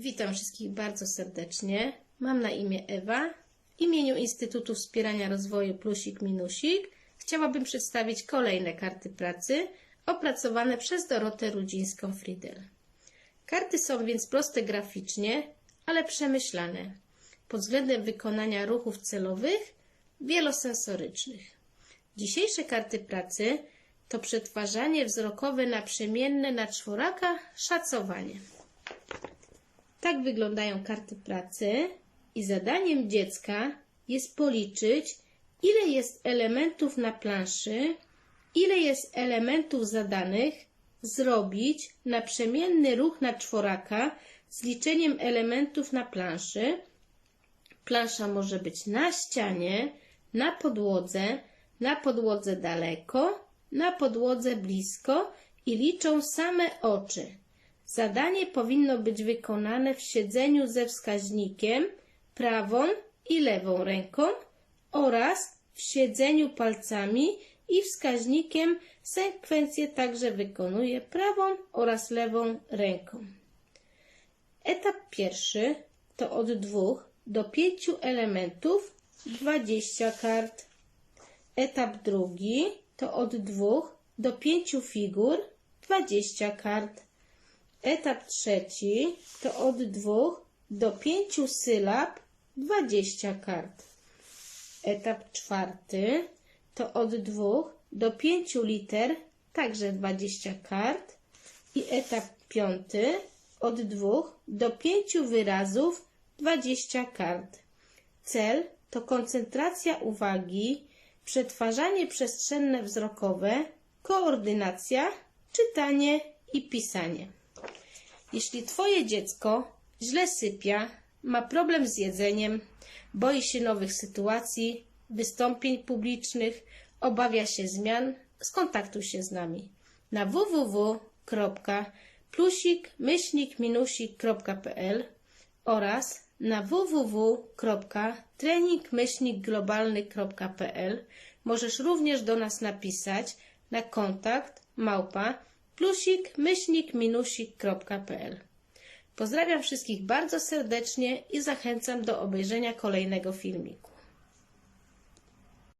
Witam wszystkich bardzo serdecznie. Mam na imię Ewa. W imieniu Instytutu Wspierania Rozwoju Plusik Minusik chciałabym przedstawić kolejne karty pracy opracowane przez Dorotę Rudzińską-Friedel. Karty są więc proste graficznie, ale przemyślane pod względem wykonania ruchów celowych wielosensorycznych. Dzisiejsze karty pracy to przetwarzanie wzrokowe naprzemienne na czworaka szacowanie. Tak wyglądają karty pracy i zadaniem dziecka jest policzyć, ile jest elementów na planszy, ile jest elementów zadanych, zrobić naprzemienny ruch na czworaka z liczeniem elementów na planszy. Plansza może być na ścianie, na podłodze, na podłodze daleko, na podłodze blisko i liczą same oczy. Zadanie powinno być wykonane w siedzeniu ze wskaźnikiem prawą i lewą ręką oraz w siedzeniu palcami i wskaźnikiem sekwencję także wykonuje prawą oraz lewą ręką. Etap pierwszy to od dwóch do pięciu elementów 20 kart. Etap drugi to od dwóch do pięciu figur 20 kart. Etap trzeci to od dwóch do pięciu sylab 20 kart. Etap czwarty to od dwóch do pięciu liter, także 20 kart. I etap piąty od dwóch do pięciu wyrazów 20 kart. Cel to koncentracja uwagi, przetwarzanie przestrzenne wzrokowe, koordynacja, czytanie i pisanie. Jeśli Twoje dziecko źle sypia, ma problem z jedzeniem, boi się nowych sytuacji, wystąpień publicznych, obawia się zmian, skontaktuj się z nami na www.plusik-minusik.pl oraz na www.trening-globalny.pl Możesz również do nas napisać na kontakt małpa plusik-minusik.pl Pozdrawiam wszystkich bardzo serdecznie i zachęcam do obejrzenia kolejnego filmiku.